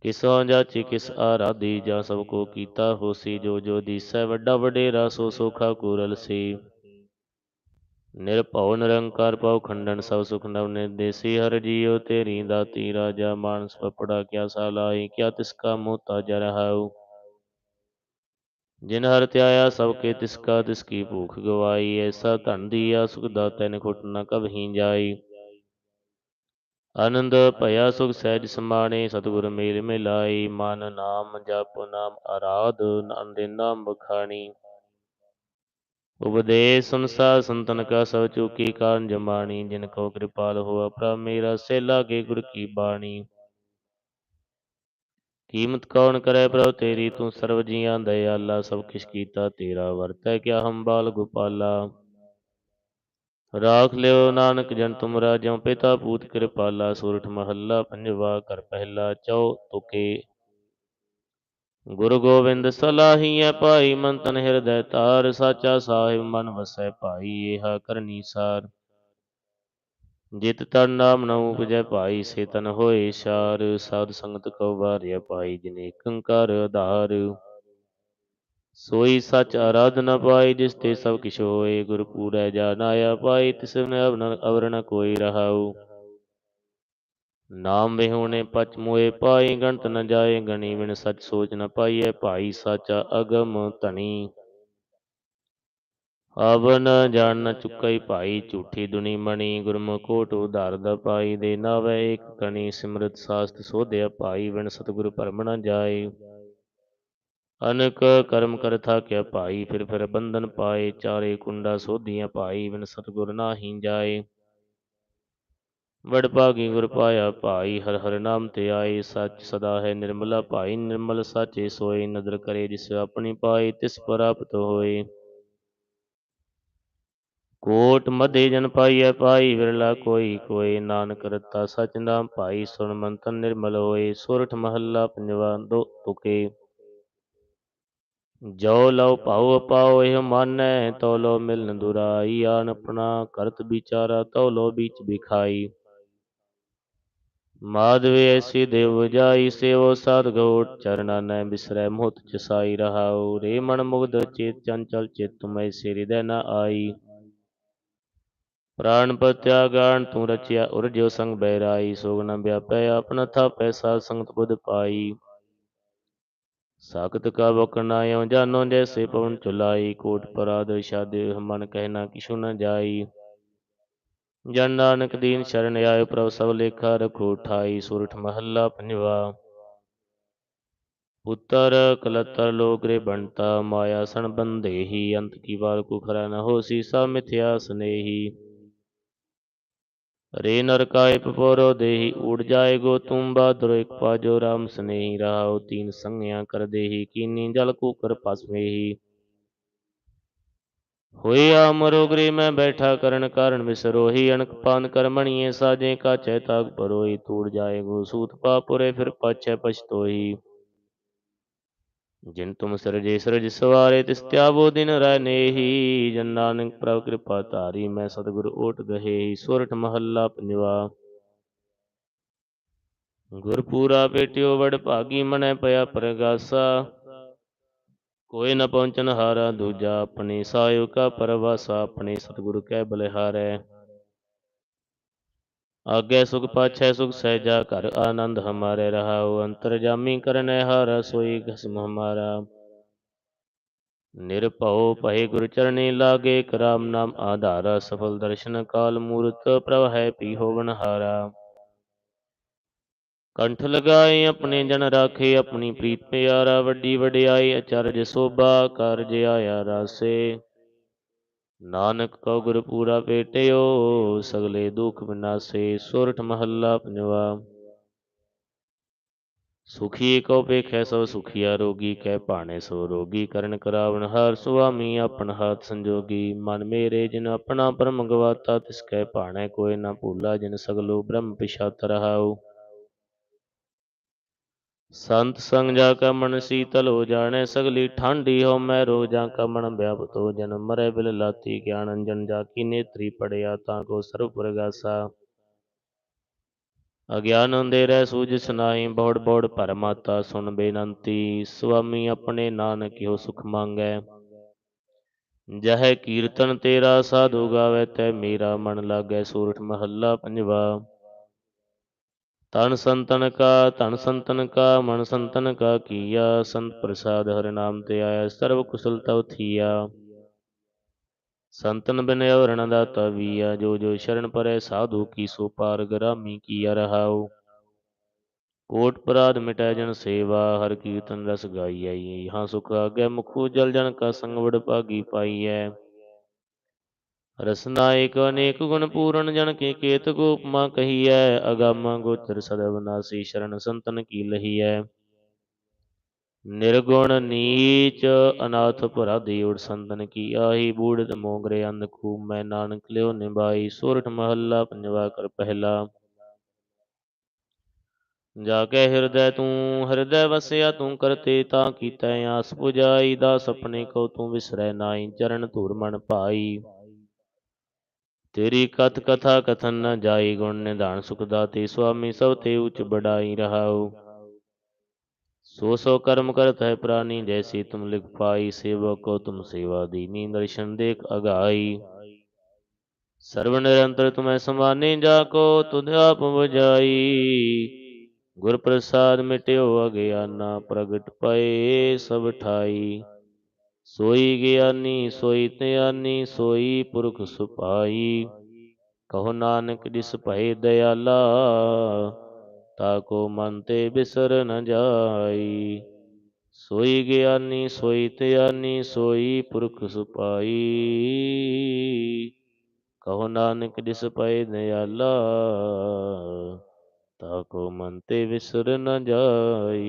ਕਿਸੋ ਜਾਚੀ ਕਿਸ ਆਰਾਧੀ, ਜਾਂ ਸਭ ਕੋ ਕੀਤਾ ਹੋਸੀ। ਜੋ ਜੋ ਦੀਸੈ, ਵੱਡਾ ਵਡੇਰਾ, ਸੋ ਸੋਖਾ ਕੂਰਲ ਸੀ। ਨਿਰਭਉ ਨਿਰੰਕਾਰ ਪਉ ਖੰਡਨ ਸਭ ਸੁਖ ਨਵ ਨਿਰਦੇਸੀ। ਹਰ ਜੀਉ ਤੇਰੀ ਦਾਤੀ ਰਾਜਾ, ਮਾਨਸ ਪਪੜਾ, ਕਿਆ ਸਾਲਾਈ ਕਿਆ ਤਿਸ ਕਾ ਮੋਤਾ ਜਰਹਾਉ। ਜਿਨ ਹਰ ਧਿਆਇਆ ਸਭ ਕੇ ਤਿਸ ਕਾ ਤਿਸ ਕੀ ਭੂਖ ਗਵਾਈ, ਐਸਾ ਧਨ ਦੀਆ ਸੁਖ ਦਾਤੈ ਨ ਖੁੱਟ ਨ ਕਬਹੀ ਜਾਈ। ਆਨੰਦ ਭਇਆ ਸੁਖ ਸਹਿਜ ਸਮਾਣੇ ਸਤਿਗੁਰ ਮੇਲ ਮਿਲਾਈ, ਮਨ ਨਾਮ ਜਪ ਨਾਮ ਆਰਾਧ ਨੰਦੇ ਨਾਮ ਬਖਾਣੀ ਉਪਦੇਸ਼ ਸੰਸਾਰ ਸੰਤਨ ਕਾ ਸਭ ਚੁਕੀ ਕਾਰਨ ਜਮਾਣੀ, ਜਿਨ ਕੋ ਕਿਰਪਾਲ ਹੋਆ ਪ੍ਰਭ ਮੇਰਾ ਸੇ ਲਾਗੇ ਗੁਰ ਕੀ ਬਾਣੀ। ਕੀਮਤ ਕੌਣ ਕਰੇ ਪ੍ਰਭ? ਤੇਰੀ ਤੂੰ ਸਰਬ ਜੀਆਂ, ਦਇਆਲਾ, ਸਭ ਕਿਛ ਕੀਤਾ ਤੇਰਾ ਵਰਤੈ, ਕਿਆ ਹੰਬਾਲ ਗੋਪਾਲਾ? ਰਾਖ ਲਿਓ ਨਾਨਕ ਜਨ ਤੁਮਰਾ, ਜਿਉ ਪਿਤਾ ਪੂਤ ਕਿਰਪਾਲਾ, ਸੂਰਠ ਮਹੱਲਾ, ਪੰਜਵਾ ਕਰ ਪਹਿਲਾ, ਚਉ ਤੁਕੇ। ਗੁਰੂ ਗੋਬਿੰਦ ਸਲਾਹੀਐ, ਭਾਈ ਮਨ ਤਨ ਹਿਰਦੈ ਤਾਰ, ਸਾਚਾ ਸਾਹਿਬ ਮਨ ਵਸੈ ਭਾਈ, ਏਹਾ ਕਰਨੀ ਸਾਰ। ਜਿਤ ਤਨ ਨਾਮ ਨ ਉਪਜੈ ਭਾਈ ਸੇ ਤਨ ਹੋਏ ਸ਼ਾਰ ਸਾਧ ਸੰਗਤ ਕਉ ਵਾਰਿਆ ਭਾਈ ਜਿਨੇ ਏਕੰਕਾਰ ਆਧਾਰ। ਸੋਈ ਸੱਚ ਆਰਾਧਨਾ ਪਾਈ ਜਿਸ ਤੇ ਸਭ ਕਿਛ ਹੋਏ ਗੁਰ ਪੂਰੈ ਜਾਣਾਇਆ ਪਾਈ ਤਿਸ ਨ ਅਵਰ ਨ ਕੋਈ ਰਹਾਉ। ਨਾਮ ਵਿਹੂਣੇ ਪਚ ਮੋਏ ਪਾਈ ਗਣਤ ਨ ਜਾਏ ਗਣੀ ਬਿਨ ਸਚ ਸੋਚ ਨ ਪਾਈਐ ਭਾਈ ਸਾਚਾ ਅਗਮ ਧਨੀ। ਆਵਨ ਜਾਣ ਨ ਚੁੱਕਈ ਭਾਈ ਝੂਠੀ ਦੁਨੀ ਮਣੀ, ਗੁਰਮੁਖੋਟ ਉਧਾਰ ਦਾ ਪਾਈ ਦੇ ਨਾਵੇ ਇੱਕ ਕਣੀ, ਸਿਮਰਤ ਸਾਸਤ ਸੋਧਿਆ ਭਾਈ, ਬਿਨ ਸਤਿਗੁਰ ਭਰਮ ਨ ਜਾਏ। ਅਨਕ ਕਰਮ ਕਰ ਥਾਕਿਆ ਭਾਈ, ਫਿਰ ਫਿਰ ਬੰਧਨ ਪਾਏ, ਚਾਰੇ ਕੁੰਡਾ ਸੋਧੀਆਂ ਭਾਈ ਵਿਣ ਸਤਿਗੁਰ ਨਾਹੀ ਜਾਏ। ਵਡ ਭਾਗੀ ਗੁਰ ਪਾਇਆ ਭਾਈ, ਹਰ ਹਰ ਨਾਮ ਤੇ ਆਏ, ਸੱਚ ਸਦਾ ਹੈ ਨਿਰਮਲਾ ਭਾਈ, ਨਿਰਮਲ ਸਾਚੇ ਸੋਏ, ਨਦਰ ਕਰੇ ਜਿਸ ਆਪਣੀ ਪਾਈ ਤਿਸ ਪ੍ਰਾਪਤ ਹੋਏ ਕੋਟ ਮਦੇ ਜਨ ਪਾਈਐ, ਪਾਈ ਵਿਰਲਾ ਕੋਈ ਕੋਈ ਨਾਨਕ ਰਤਾ ਸਚ ਨਾਮ ਭਾਈ ਸੁਣ ਮੰਤਨ ਨਿਰਮਲ ਹੋਏ, ਸੁਰਠ ਮਹੱਲਾ ਪੰਜਵਾ ਦੋ ਤੁਕੇ। ਜੋ ਲਉ ਭਾਉ ਪਾਉ ਇਹ ਮਾਨੈ ਤੋ ਲੋ ਮਿਲਨ ਦੁਰਾਈ, ਆਨ ਆਪਣਾ ਕਰਤ ਵਿਚਾਰਾ ਤੋ ਲੋ ਵਿੱਚ ਵਿਖਾਈ। ਮਾਧਵੇ ਐਸੀ ਦੇਵ ਜਾਈ, ਸੇਵੋ ਸਾਧ ਗੋਟ ਚਰਨਾ ਨੈ ਬਿਸਰੈ ਮੋਤ ਚਸਾਈ ਰਹਾਉ, ਰੇ ਮਨ ਮੁਗਧ ਚੇਤ ਚੰਚਲ ਚਿਤ, ਮੈਂ ਹਿਰਦੈ ਨ ਆਈ। ਪ੍ਰਾਣ ਪਤਿਆਗਾਨ ਤੂੰ ਰਚਿਆ ਉਰਜਿਓ ਸੰਗ ਬਹਿਰਾਈ, ਸੋਗ ਨ ਵਿਆਪੈ ਆਪਨ ਥਾਪੈ ਸਾਧ ਸੰਗਤ ਬੁਧ ਪਾਈ। ਸਾਖਤ ਕਾ ਬਕ ਜਾਨੋ ਜੈਸੇ ਪਵਨ ਚੁਲਾਈ, ਕੋਟ ਪਰਾਦ ਸ਼ਾਦੇ ਮਨ ਕਹਿ ਕਿਛੁ ਨ ਜਾਈ। ਜਨ ਨਾਨਕ ਦੀਨ ਸ਼ਰਨ ਆਇ ਪ੍ਰਭ ਸਭ ਲੇਖਾ ਰਖੋ ਠਾਈ ਸੁਰਠ ਮਹੱਲਾ ਪੰਜਵਾ। ਪੁੱਤਰ ਕਲਤਰ ਲੋਕ ਰੇ ਮਾਇਆ ਸਣ ਬੰਦੇਹੀ ਅੰਤ ਕੀ ਵਾਰ ਕੋ ਖਰਾ ਨ ਹੋਸੀ ਸਾ ਮਿਥਿਆ ਸਨੇਹੀ। ਰੇ ਨਰਕਾਇ ਪਪੋਰੋ ਦੇਹੀ ਉੜ ਜਾਏਗੋ ਤੁਮ ਬਾਦਰੋ ਇਕ ਪਾਜੋ ਰਾਮ ਸਨੇਹੀ ਰਹਾਉ ਤੀਨ ਸੰਗਿਆ ਕਰ ਦੇਹੀ, ਕੀਨੀ ਜਲ ਕੂਕਰ ਪਸਮੇਹੀ ਹੋਇਆ ਮਰੋ ਗ੍ਰੇ ਮੈਂ ਬੈਠਾ ਕਰਨ ਕਾਰਨ ਵਿਸਰੋਹੀ ਅਣਕ ਪਾਨ ਕਰਮਣੀਏ ਸਾਜੇ ਕਾ ਚੈ ਤਾਗ ਪਰੋਈ ਤੂੜ ਜਾਏਗੋ ਸੂਤ ਪਾਪੁਰੇ ਫਿਰ ਪਾਛੈ ਪਛਤੋਈ ਜਿਨ ਤੁਮ ਸਰਜੇ ਸਰਜ ਸਵਾਰੇ, ਤਿਸ ਤਿਆਵੋ ਦਿਨ ਰਹਿ ਜਨ ਨਾਨਕ ਪ੍ਰਭ ਕਿਰਪਾ ਧਾਰੀ, ਮੈਂ ਸਤਿਗੁਰ ਓਟ ਗਹੇ ਸੁਰਠ ਮਹੱਲਾ ਪੰਜਵਾ। ਗੁਰਪੂਰਾ ਪੇਟਿਓ ਵਡ ਭਾਗੀ, ਮਨੈ ਪਿਆ ਪ੍ਰਗਾਸਾ। ਕੋਈ ਨ ਪਹੁੰਚਨ ਹਾਰਾ ਦੂਜਾ, ਆਪਣੇ ਸਾਇਓ ਕਾ ਪਰਵਾਸਾ, ਆਪਣੇ ਸਤਿਗੁਰ ਕੈ ਬਲਿਹਾਰੈ। ਆਗੇ ਸੁਖ ਪਾਛੈ ਸੁਖ ਸਹਿਜਾ ਘਰ ਆਨੰਦ ਹਮਾਰੇ ਰਹਾਉ, ਅੰਤਰ ਜਾਮੀ ਕਰਨੈ ਹਾਰਾ ਸੋਈ ਘਸਮ ਹਮਾਰਾ। ਨਿਰਭਉ ਭਏ ਗੁਰ ਚਰਣੀ ਲਾਗੇ ਕਰਾਮ ਨਾਮ ਆਧਾਰਾ, ਸਫਲ ਦਰਸ਼ਨ ਕਾਲ ਮੂਰਤ ਪ੍ਰਭ ਹੈ ਪੀ ਹੋਵਨ ਹਾਰਾ। ਕੰਠ ਲਗਾਏ ਆਪਣੇ ਜਨ ਰਾਖੇ, ਆਪਣੀ ਪ੍ਰੀਤ ਪਿਆਰਾ, ਵੱਡੀ ਵਡਿਆਈ, ਅਚਰਜ ਸੋਭਾ, ਕਾਰਜ ਆਇਆ ਰਾਸੇ। ਨਾਨਕ ਕਉ ਗੁਰ ਪੂਰਾ ਭੇਟਿਓ ਸਗਲੇ ਦੁਖ ਵਿਨਾਸੇ ਸੁਰਠ ਮਹੱਲਾ ਪੰਜਵਾ। ਸੁਖੀ ਕਉ ਪੇਖੈ ਸੋ ਸੁਖੀਆ, ਰੋਗੀ ਕਹਿ ਭਾਣੇ ਸੋ ਰੋਗੀ। ਕਰਨ ਕਰਾਵਣ ਹਰ ਸੁਆਮੀ, ਆਪਣ ਹੱਥ ਸੰਜੋਗੀ। ਮਨ ਮੇਰੇ ਜਿਨ ਆਪਣਾ ਪਰਮ ਗਵਾਤਾ, ਤਿਸ ਕਹਿ ਭਾਣੇ ਕੋਇ ਨਾ ਭੂਲਾ, ਜਿਨ ਸਗਲੋ ਬ੍ਰਹਮ ਪਿਛਾਤ ਰਹਾਉ। ਸੰਤ ਸੰਗ ਜਾ ਕਾ ਮਨ ਸੀਤਲ ਹੋ ਜਾਣੈ, ਸਗਲੀ ਠਾਂਡੀ ਹੋ ਮੈਂ ਰੋਜਾਂ ਕਾ ਮਨ ਵਿਆਪਤੋ ਜਨਮ ਮਰੈ ਬਿਲ ਲਾਤੀ ਗਿਆਨ ਅੰਜਨ ਜਾ ਕੀ ਨੇਤਰੀ ਪੜਿਆ ਤਾਂ ਕੋ ਸਰਬ ਪ੍ਰਗਾਸਾ। ਅਗਿਆਨ ਅੰਧੇਰੈ ਸੂਝ ਸੁਨਾਈ, ਬੋੜ ਬੋੜ ਪਰਮਾਤਾ ਸੁਣ ਬੇਨੰਤੀ, ਸੁਆਮੀ ਆਪਣੇ ਨਾਨਕ ਹੋ ਸੁਖ ਮੰਗੈ। ਜਹ ਕੀਰਤਨ ਤੇਰਾ ਸਾਧੂ ਗਾਵੇ, ਤੈ ਮੇਰਾ ਮਨ ਲਾਗੈ ਸੂਰਠ ਮਹੱਲਾ ਪੰਜਵਾ। ਤਨ ਸੰਤਨ ਕਾ, ਧਨ ਸੰਤਨ ਕਾ, ਮਨ ਸੰਤਨ ਕਾ ਕੀਆ, ਸੰਤ ਪ੍ਰਸਾਦ ਹਰਿ ਨਾਮ ਤੇ ਆਇਆ ਸਰਬ ਕੁਸਲ ਤਉ ਥੀਆ। ਸੰਤਨ ਬਿਨ ਅਵਰਣ ਦਾ ਤਵੀਆ ਜੋ ਜੋ ਸ਼ਰਨ ਪਰੈ ਸਾਧੂ ਕੀ ਸੋ ਪਾਰ ਗਰਾਮੀ ਕੀਆ ਰਹਾਉ ਕੋਟ ਪਰਾਧ ਮਿਟੈ ਜਨ ਸੇਵਾ, ਹਰ ਕੀਰਤਨ ਰਸ ਗਾਈਐ ਹਾਂ ਸੁਖ ਆਗੇ ਮੁਖੂ, ਜਲ ਜਨ ਕਾ ਸੰਗ ਵਡ ਭਾਗੀ ਪਾਈਐ। ਰਸਨਾਇਕ ਅਨੇਕ ਗੁਣ ਪੂਰਨ ਜਨ ਕੇ ਕੇਤ ਕੋ ਉਪਮਾ ਕਹੀਐ, ਅਗੰਮ ਗੋਚਰ ਸਦ ਅਵਨਾਸੀ ਸ਼ਰਨ ਸੰਤਨ ਕੀ ਲਹੀਐ। ਨਿਰਗੁਣ ਨੀਚ ਅਨਾਥ ਭਰਾ ਦੀ ਸੰਤਨ ਕੀ ਆਹੀ, ਬੂੜਤ ਮੋਗਰੇ ਅੰਧ ਖੂਬ ਮੈਂ ਨਾਨਕ ਲਿਓ ਨਿਭਾਈ, ਸੋਰਠ ਮਹੱਲਾ ਪੰਜਵਾ ਕਰ ਪਹਿਲਾ। ਜਾ ਕੇ ਹਿਰਦੈ ਤੂੰ, ਹਿਰਦੈ ਵਸਿਆ ਤੂੰ ਕਰਤੇ, ਤਾਂ ਕੀਤੈ ਆਸ ਪੁਜਾਈ, ਦਾਸ ਆਪਣੇ ਕੋ ਤੂੰ ਵਿਸਰੈ ਨਾਈ ਚਰਨ ਧੂਰ ਮਨ ਭਾਈ ਤੇਰੀ ਕਥ ਕਥਾ ਕਥਨ ਨ ਜਾਈ, ਗੁਣ ਨਿਧਾਨ ਸੁਖ ਦਾਤੇ, ਸੁਆਮੀ ਸਭ ਤੇ ਉਚ ਬੜਾਈ ਰਹਾਉ। ਸੋ ਸੋ ਕਰਮ ਕਰਤ ਹੈ ਪ੍ਰਾਨੀ, ਜੈਸੀ ਤੁਮ ਲਿਖ ਪਾਈ, ਸੇਵਕ ਕੋ ਤੁਮ ਸੇਵਾ ਦੀਨੀ, ਦਰਸ਼ਨ ਦੇਖ ਅਗਾਈ। ਸਰਵ ਨਿਰੰਤਰ ਤੁਮੈ ਸਮਾਨੇ, ਜਾ ਕੋ ਤੁਧ ਆਪ ਬੁਝਾਈ। ਗੁਰ ਪ੍ਰਸਾਦ ਮਿਟਿਓ ਅਗਿਆਨਾ, ਪ੍ਰਗਟ ਪਏ ਸਭ ਠਾਈ। ਸੋਈ ਗਿਆਨੀ, ਸੋਈ ਧਿਆਨੀ, ਸੋਈ ਪੁਰਖ ਸੁਪਾਈ ਕਹੋ ਨਾਨਕ ਜਿਸ ਭਏ ਦਇਆਲਾ ਤਾ ਕੋ ਮਨ ਤੇ ਬਿਸਰ ਨ ਜਾਈ। ਸੋਈ ਗਿਆਨੀ, ਸੋਈ ਧਿਆਨੀ, ਸੋਈ ਪੁਰਖ ਸੁਪਾਈ ਕਹੋ ਨਾਨਕ ਜਿਸ ਪਏ ਦਿਆਲਾ, ਤਾ ਕੋ ਮਨ ਤੇ ਵਿਸਰ ਨ ਜਾਈ।